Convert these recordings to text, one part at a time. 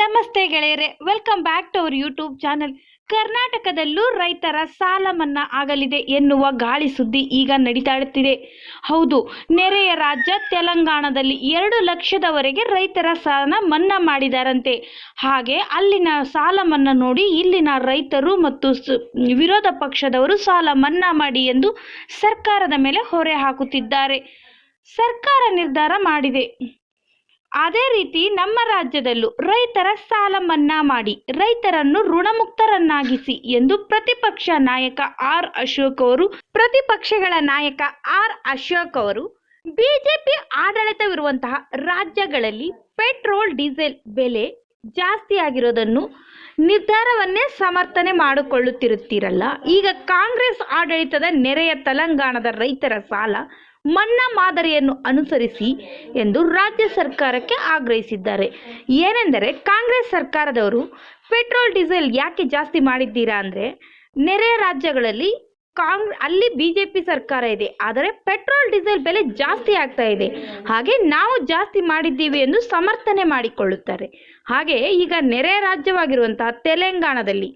ನಮಸ್ತೆ ಗೆಳೆಯರೆ welcome back to our YouTube channel ಕರ್ನಾಟಕದಲ್ಲೂ ರೈತರ ಸಾಲ ಮನ್ನಾ ಆಗಲಿದೆ ಎನ್ನುವ ಗಾಳಿ ಸುದ್ದಿ ಈಗ ನಡೀತಾಡುತ್ತಿದೆ ಹೌದು, ನೆರೆಯ ರಾಜ್ಯ ತೆಲಂಗಾಣದಲ್ಲಿ ಎರಡು ಲಕ್ಷದವರೆಗೆ ರೈತರ ಸಾಲ ಮನ್ನಾ ಮಾಡಿದಾರಂತೆ. ಹಾಗೆ ಅಲ್ಲಿನ ಸಾಲ ಮನ್ನಾ ನೋಡಿ ಇಲ್ಲಿನ ರೈತರು ಮತ್ತು ವಿರೋಧ ಪಕ್ಷದವರು ಸಾಲ ಮನ್ನಾ ಮಾಡಿ ಎಂದು ಸರ್ಕಾರದ ಮೇಲೆ ಹೊರೆ ಹಾಕುತ್ತಿದ್ದಾರೆ. ಸರ್ಕಾರ ನಿರ್ಧಾರ ಮಾಡಿದೆ. ಅದೇ ರೀತಿ ನಮ್ಮ ರಾಜ್ಯದಲ್ಲೂ ರೈತರ ಸಾಲ ಮನ್ನಾ ಮಾಡಿ, ರೈತರನ್ನು ಋಣಮುಕ್ತರನ್ನಾಗಿಸಿ ಎಂದು ಪ್ರತಿಪಕ್ಷ ನಾಯಕ ಆರ್ ಅಶೋಕ್ ಅವರು, ಪ್ರತಿಪಕ್ಷಗಳ ನಾಯಕ ಆರ್ ಅಶೋಕ್ ಅವರು ಬಿಜೆಪಿ ಆಡಳಿತವಿರುವಂತಹ ರಾಜ್ಯಗಳಲ್ಲಿ ಪೆಟ್ರೋಲ್, ಡೀಸೆಲ್ ಬೆಲೆ ಜಾಸ್ತಿ ಆಗಿರೋದನ್ನು ನಿರ್ಧಾರವನ್ನೇ ಸಮರ್ಥನೆ ಮಾಡಿಕೊಳ್ಳುತ್ತಿರುತ್ತೀರಲ್ಲ. ಈಗ ಕಾಂಗ್ರೆಸ್ ಆಡಳಿತದ ನೆರೆಯ ತೆಲಂಗಾಣದ ರೈತರ ಸಾಲ ಮನ್ನಾ ಮಾದರಿಯನ್ನು ಅನುಸರಿಸಿ ಎಂದು ರಾಜ್ಯ ಸರ್ಕಾರಕ್ಕೆ ಆಗ್ರಹಿಸಿದ್ದಾರೆ. ಏನೆಂದರೆ, ಕಾಂಗ್ರೆಸ್ ಸರ್ಕಾರದವರು ಪೆಟ್ರೋಲ್ ಡೀಸೆಲ್ ಯಾಕೆ ಜಾಸ್ತಿ ಮಾಡಿದ್ದೀರಾ ಅಂದರೆ, ನೆರೆಯ ರಾಜ್ಯಗಳಲ್ಲಿ ಕಾಂಗ್ ಅಲ್ಲಿ ಬಿ ಜೆ ಪಿ ಸರ್ಕಾರ ಇದೆ, ಆದರೆ ಪೆಟ್ರೋಲ್, ಡೀಸೆಲ್ ಬೆಲೆ ಜಾಸ್ತಿ ಆಗ್ತಾ ಇದೆ. ಹಾಗೆ ನಾವು ಜಾಸ್ತಿ ಮಾಡಿದ್ದೀವಿ ಎಂದು ಸಮರ್ಥನೆ ಮಾಡಿಕೊಳ್ಳುತ್ತಾರೆ. ಹಾಗೆ ಈಗ ನೆರೆ ರಾಜ್ಯವಾಗಿರುವಂತಹ ತೆಲಂಗಾಣದಲ್ಲಿ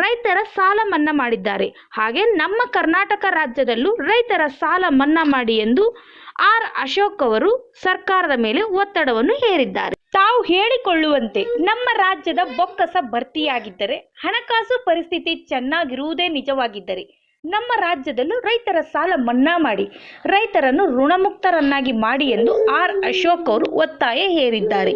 ರೈತರ ಸಾಲ ಮನ್ನಾ ಮಾಡಿದ್ದಾರೆ. ಹಾಗೆ ನಮ್ಮ ಕರ್ನಾಟಕ ರಾಜ್ಯದಲ್ಲೂ ರೈತರ ಸಾಲ ಮನ್ನಾ ಮಾಡಿ ಎಂದು ಆರ್. ಅಶೋಕ್ ಅವರು ಸರ್ಕಾರದ ಮೇಲೆ ಒತ್ತಡವನ್ನು ಹೇರಿದ್ದಾರೆ. ತಾವು ಹೇಳಿಕೊಳ್ಳುವಂತೆ ನಮ್ಮ ರಾಜ್ಯದ ಬೊಕ್ಕಸ ಭರ್ತಿಯಾಗಿದ್ದರೆ ಹಣಕಾಸು ಪರಿಸ್ಥಿತಿ ಚೆನ್ನಾಗಿರುವುದೇ ನಿಜವಾಗಿದ್ದರೆ ನಮ್ಮ ರಾಜ್ಯದಲ್ಲೂ ರೈತರ ಸಾಲ ಮನ್ನಾ ಮಾಡಿ, ರೈತರನ್ನು ಋಣಮುಕ್ತರನ್ನಾಗಿ ಮಾಡಿ ಎಂದು ಆರ್ ಅಶೋಕ್ ಅವರು ಒತ್ತಾಯ ಹೇರಿದ್ದಾರೆ.